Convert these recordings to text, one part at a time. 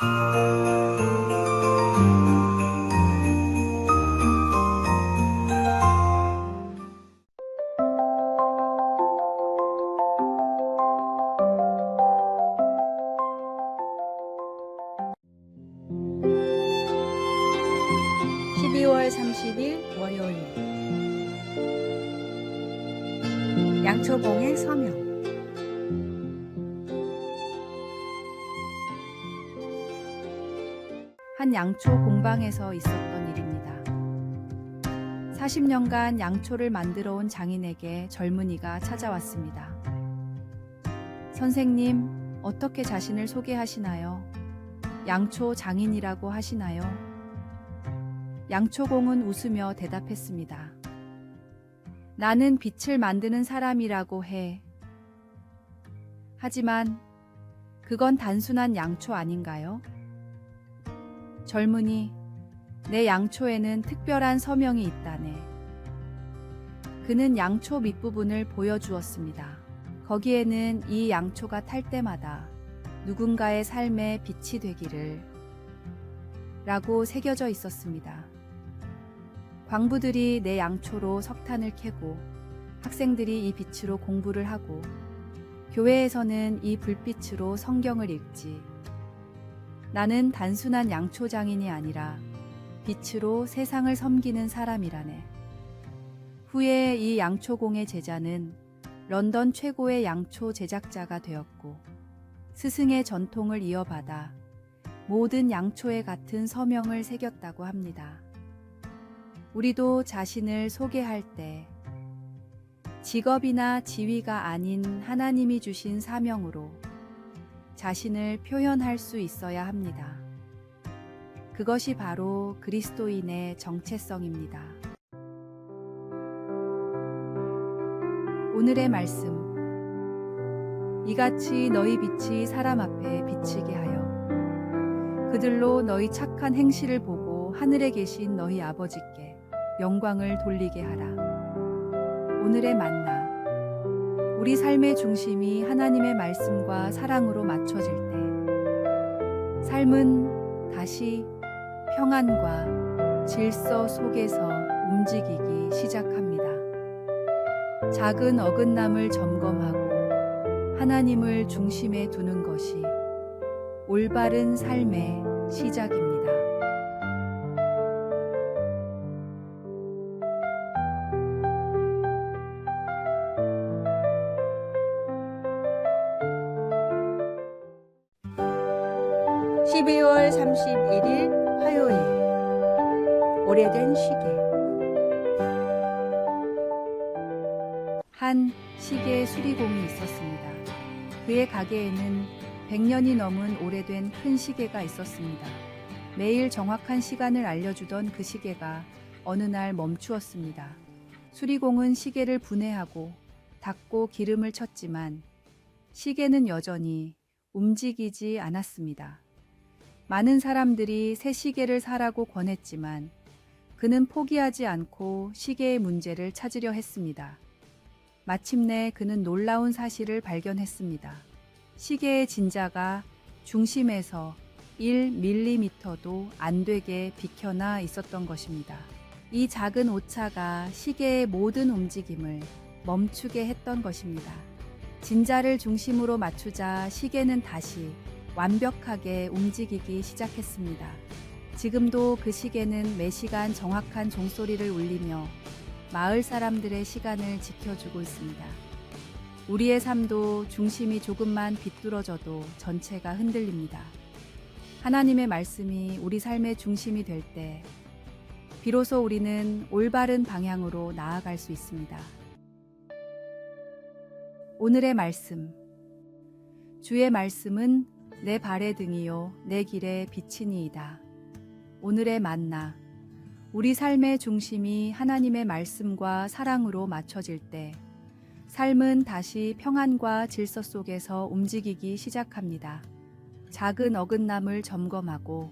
Música 한 양초 공방에서 있었던 일입니다. 40년간 양초를 만들어 온 장인에게 젊은이가 찾아왔습니다. 선생님, 어떻게 자신을 소개하시나요? 양초 장인이라고 하시나요? 양초공은 웃으며 대답했습니다. 나는 빛을 만드는 사람이라고 해. 하지만 그건 단순한 양초 아닌가요? 젊은이, 내 양초에는 특별한 서명이 있다네. 그는 양초 밑부분을 보여주었습니다. 거기에는 이 양초가 탈 때마다 누군가의 삶에 빛이 되기를 라고 새겨져 있었습니다. 광부들이 내 양초로 석탄을 캐고 학생들이 이 빛으로 공부를 하고 교회에서는 이 불빛으로 성경을 읽지. 나는 단순한 양초 장인이 아니라 빛으로 세상을 섬기는 사람이라네. 후에 이 양초공의 제자는 런던 최고의 양초 제작자가 되었고 스승의 전통을 이어받아 모든 양초에 같은 서명을 새겼다고 합니다. 우리도 자신을 소개할 때 직업이나 지위가 아닌 하나님이 주신 사명으로 자신을 표현할 수 있어야 합니다. 그것이 바로 그리스도인의 정체성입니다. 오늘의 말씀. 이같이 너희 빛이 사람 앞에 비치게 하여 그들로 너희 착한 행실을 보고 하늘에 계신 너희 아버지께 영광을 돌리게 하라. 오늘의 만나. 우리 삶의 중심이 하나님의 말씀과 사랑으로 맞춰질 때, 삶은 다시 평안과 질서 속에서 움직이기 시작합니다. 작은 어긋남을 점검하고 하나님을 중심에 두는 것이 올바른 삶의 시작입니다. 31일) 화요일 오래된 시계 한 시계 수리공이 있었습니다. 그의 가게에는 100년이 넘은 오래된 큰 시계가 있었습니다. 매일 정확한 시간을 알려주던 그 시계가 어느 날 멈추었습니다. 수리공은 시계를 분해하고 닦고 기름을 쳤지만 시계는 여전히 움직이지 않았습니다. 많은 사람들이 새 시계를 사라고 권했지만 그는 포기하지 않고 시계의 문제를 찾으려 했습니다. 마침내 그는 놀라운 사실을 발견했습니다. 시계의 진자가 중심에서 1mm도 안 되게 비켜나 있었던 것입니다. 이 작은 오차가 시계의 모든 움직임을 멈추게 했던 것입니다. 진자를 중심으로 맞추자 시계는 다시 완벽하게 움직이기 시작했습니다. 지금도 그 시계는 매 시간 정확한 종소리를 울리며 마을 사람들의 시간을 지켜주고 있습니다. 우리의 삶도 중심이 조금만 비뚤어져도 전체가 흔들립니다. 하나님의 말씀이 우리 삶의 중심이 될 때, 비로소 우리는 올바른 방향으로 나아갈 수 있습니다. 오늘의 말씀. 주의 말씀은 내 발의 등이요, 내 길의 빛이니이다. 오늘의 만나. 우리 삶의 중심이 하나님의 말씀과 사랑으로 맞춰질 때, 삶은 다시 평안과 질서 속에서 움직이기 시작합니다. 작은 어긋남을 점검하고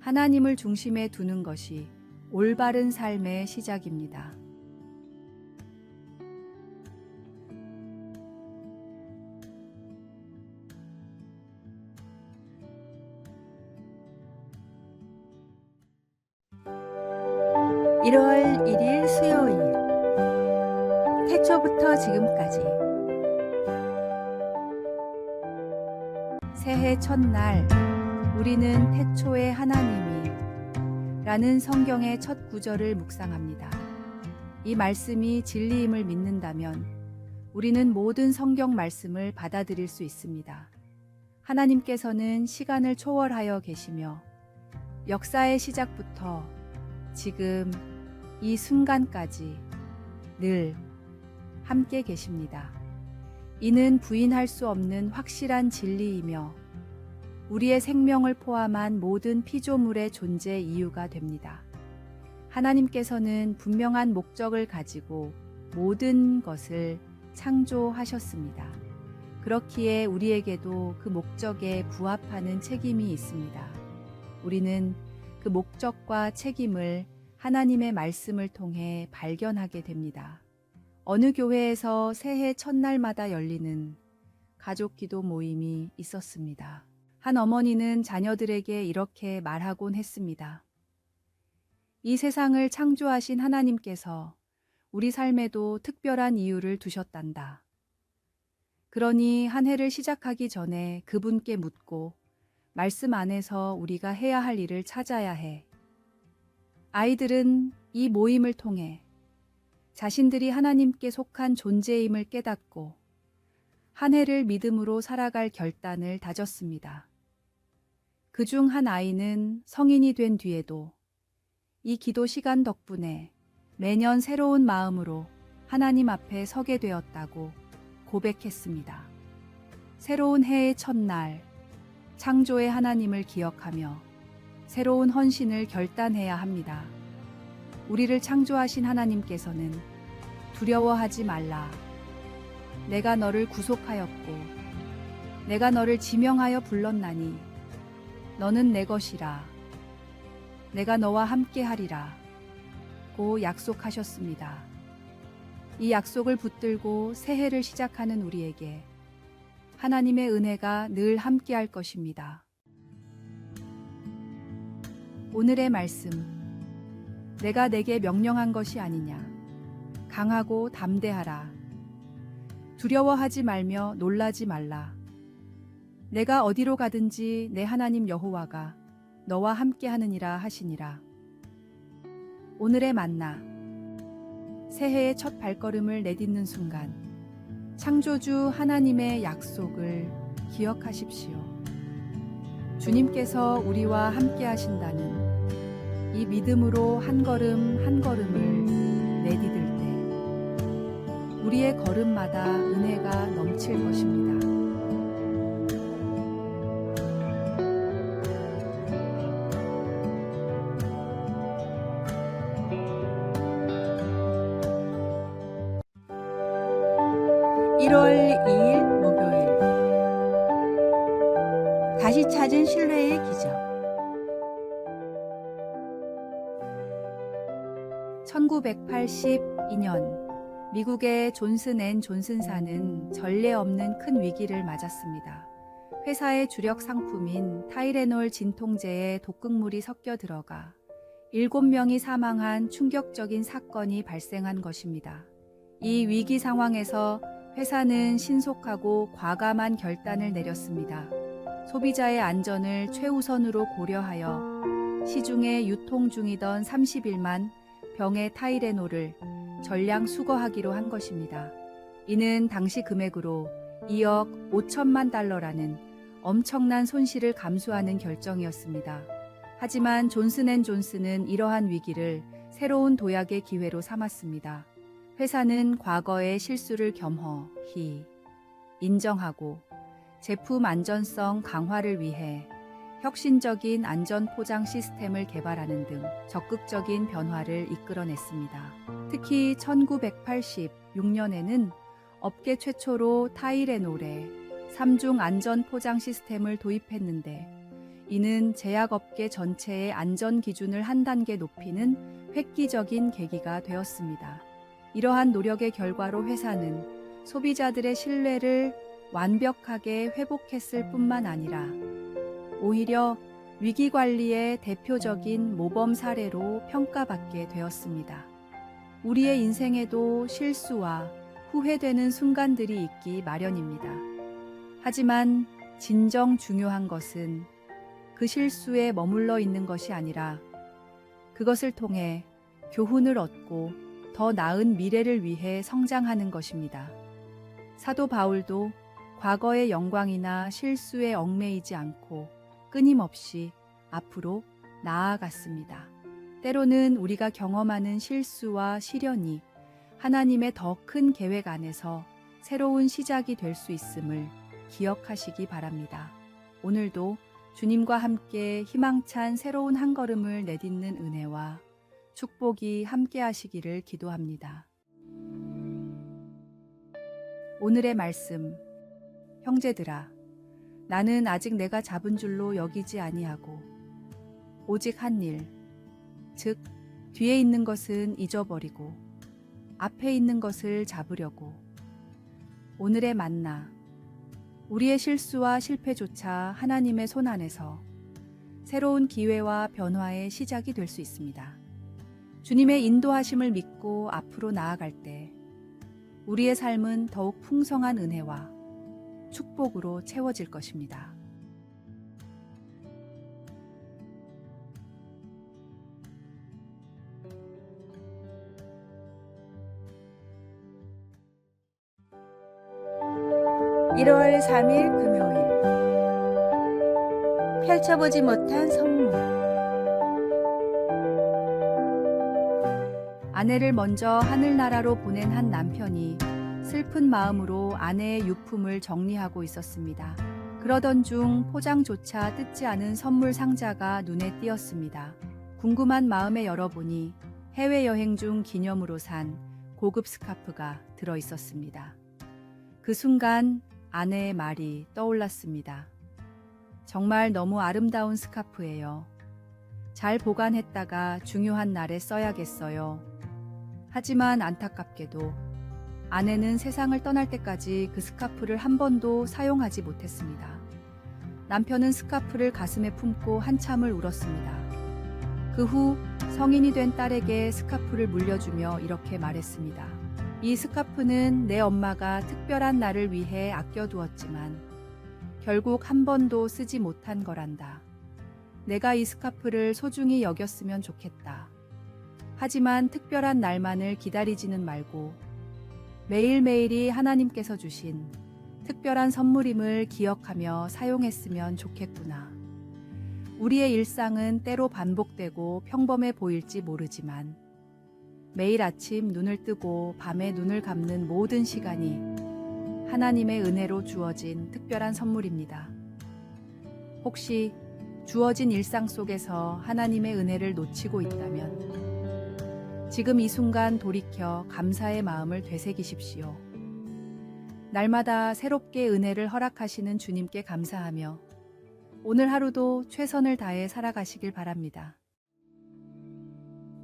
하나님을 중심에 두는 것이 올바른 삶의 시작입니다. 1월 1일 수요일 태초부터 지금까지 새해 첫날 우리는 태초의 하나님이 라는 성경의 첫 구절을 묵상합니다. 이 말씀이 진리임을 믿는다면 우리는 모든 성경 말씀을 받아들일 수 있습니다. 하나님께서는 시간을 초월하여 계시며 역사의 시작부터 지금 이 순간까지 늘 함께 계십니다. 이는 부인할 수 없는 확실한 진리이며 우리의 생명을 포함한 모든 피조물의 존재 이유가 됩니다. 하나님께서는 분명한 목적을 가지고 모든 것을 창조하셨습니다. 그렇기에 우리에게도 그 목적에 부합하는 책임이 있습니다. 우리는 그 목적과 책임을 하나님의 말씀을 통해 발견하게 됩니다. 어느 교회에서 새해 첫날마다 열리는 가족 기도 모임이 있었습니다. 한 어머니는 자녀들에게 이렇게 말하곤 했습니다. 이 세상을 창조하신 하나님께서 우리 삶에도 특별한 이유를 두셨단다. 그러니 한 해를 시작하기 전에 그분께 묻고 말씀 안에서 우리가 해야 할 일을 찾아야 해. 아이들은 이 모임을 통해 자신들이 하나님께 속한 존재임을 깨닫고 한 해를 믿음으로 살아갈 결단을 다졌습니다. 그 중 한 아이는 성인이 된 뒤에도 이 기도 시간 덕분에 매년 새로운 마음으로 하나님 앞에 서게 되었다고 고백했습니다. 새로운 해의 첫날, 창조의 하나님을 기억하며 새로운 헌신을 결단해야 합니다. 우리를 창조하신 하나님께서는 두려워하지 말라. 내가 너를 구속하였고, 내가 너를 지명하여 불렀나니, 너는 내 것이라. 내가 너와 함께 하리라. 고 약속하셨습니다. 이 약속을 붙들고 새해를 시작하는 우리에게 하나님의 은혜가 늘 함께 할 것입니다. 오늘의 말씀. 내가 내게 명령한 것이 아니냐. 강하고 담대하라. 두려워하지 말며 놀라지 말라. 내가 어디로 가든지 내 하나님 여호와가 너와 함께 하느니라 하시니라. 오늘의 만나. 새해의 첫 발걸음을 내딛는 순간, 창조주 하나님의 약속을 기억하십시오. 주님께서 우리와 함께 하신다는 이 믿음으로 한 걸음 한 걸음을 내디딜 때 우리의 걸음마다 은혜가 넘칠 것입니다. (1월 1982년 미국의 존슨 앤 존슨사는 전례 없는 큰 위기를 맞았습니다. 회사의 주력 상품인 타이레놀 진통제에 독극물이 섞여 들어가 7명이 사망한 충격적인 사건이 발생한 것입니다. 이 위기 상황에서 회사는 신속하고 과감한 결단을 내렸습니다. 소비자의 안전을 최우선으로 고려하여 시중에 유통 중이던 31만 병의 타이레놀을 전량 수거하기로 한 것입니다. 이는 당시 금액으로 2억 5천만 달러라는 엄청난 손실을 감수하는 결정이었습니다. 하지만 존슨앤존슨은 이러한 위기를 새로운 도약의 기회로 삼았습니다. 회사는 과거의 실수를 겸허히 인정하고 제품 안전성 강화를 위해 혁신적인 안전 포장 시스템을 개발하는 등 적극적인 변화를 이끌어냈습니다. 특히 1986년에는 업계 최초로 타이레놀에 3중 안전 포장 시스템을 도입했는데 이는 제약업계 전체의 안전 기준을 한 단계 높이는 획기적인 계기가 되었습니다. 이러한 노력의 결과로 회사는 소비자들의 신뢰를 완벽하게 회복했을 뿐만 아니라 오히려 위기 관리의 대표적인 모범 사례로 평가받게 되었습니다. 우리의 인생에도 실수와 후회되는 순간들이 있기 마련입니다. 하지만 진정 중요한 것은 그 실수에 머물러 있는 것이 아니라 그것을 통해 교훈을 얻고 더 나은 미래를 위해 성장하는 것입니다. 사도 바울도 과거의 영광이나 실수에 얽매이지 않고 끊임없이 앞으로 나아갔습니다. 때로는 우리가 경험하는 실수와 시련이 하나님의 더 큰 계획 안에서 새로운 시작이 될 수 있음을 기억하시기 바랍니다. 오늘도 주님과 함께 희망찬 새로운 한 걸음을 내딛는 은혜와 축복이 함께 하시기를 기도합니다. 오늘의 말씀 형제들아 나는 아직 내가 잡은 줄로 여기지 아니하고 오직 한 일, 즉 뒤에 있는 것은 잊어버리고 앞에 있는 것을 잡으려고 오늘의 만나 우리의 실수와 실패조차 하나님의 손 안에서 새로운 기회와 변화의 시작이 될 수 있습니다. 주님의 인도하심을 믿고 앞으로 나아갈 때 우리의 삶은 더욱 풍성한 은혜와 축복으로 채워질 것입니다. (1월 3일) 금요일 펼쳐보지 못한 선물 아내를 먼저 하늘나라로 보낸 한 남편이 슬픈 마음으로 아내의 유품을 정리하고 있었습니다. 그러던 중 포장조차 뜯지 않은 선물 상자가 눈에 띄었습니다. 궁금한 마음에 열어보니 해외여행 중 기념으로 산 고급 스카프가 들어 있었습니다. 그 순간 아내의 말이 떠올랐습니다. 정말 너무 아름다운 스카프예요. 잘 보관했다가 중요한 날에 써야겠어요. 하지만 안타깝게도 아내는 세상을 떠날 때까지 그 스카프를 한 번도 사용하지 못했습니다. 남편은 스카프를 가슴에 품고 한참을 울었습니다. 그 후 성인이 된 딸에게 스카프를 물려주며 이렇게 말했습니다. 이 스카프는 내 엄마가 특별한 날을 위해 아껴두었지만 결국 한 번도 쓰지 못한 거란다. 내가 이 스카프를 소중히 여겼으면 좋겠다. 하지만 특별한 날만을 기다리지는 말고 매일매일이 하나님께서 주신 특별한 선물임을 기억하며 사용했으면 좋겠구나. 우리의 일상은 때로 반복되고 평범해 보일지 모르지만 매일 아침 눈을 뜨고 밤에 눈을 감는 모든 시간이 하나님의 은혜로 주어진 특별한 선물입니다. 혹시 주어진 일상 속에서 하나님의 은혜를 놓치고 있다면 지금 이 순간 돌이켜 감사의 마음을 되새기십시오. 날마다 새롭게 은혜를 허락하시는 주님께 감사하며 오늘 하루도 최선을 다해 살아가시길 바랍니다.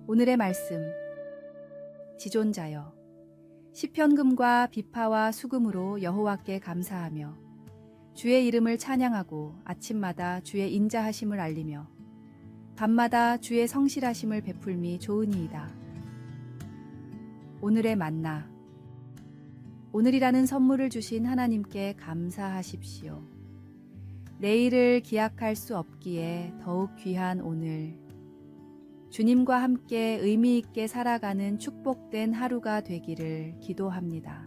오늘의 말씀 지존자여 시편금과 비파와 수금으로 여호와께 감사하며 주의 이름을 찬양하고 아침마다 주의 인자하심을 알리며 밤마다 주의 성실하심을 베풀미 좋으니이다. 오늘의 만나 오늘이라는 선물을 주신 하나님께 감사하십시오. 내일을 기약할 수 없기에 더욱 귀한 오늘 주님과 함께 의미 있게 살아가는 축복된 하루가 되기를 기도합니다.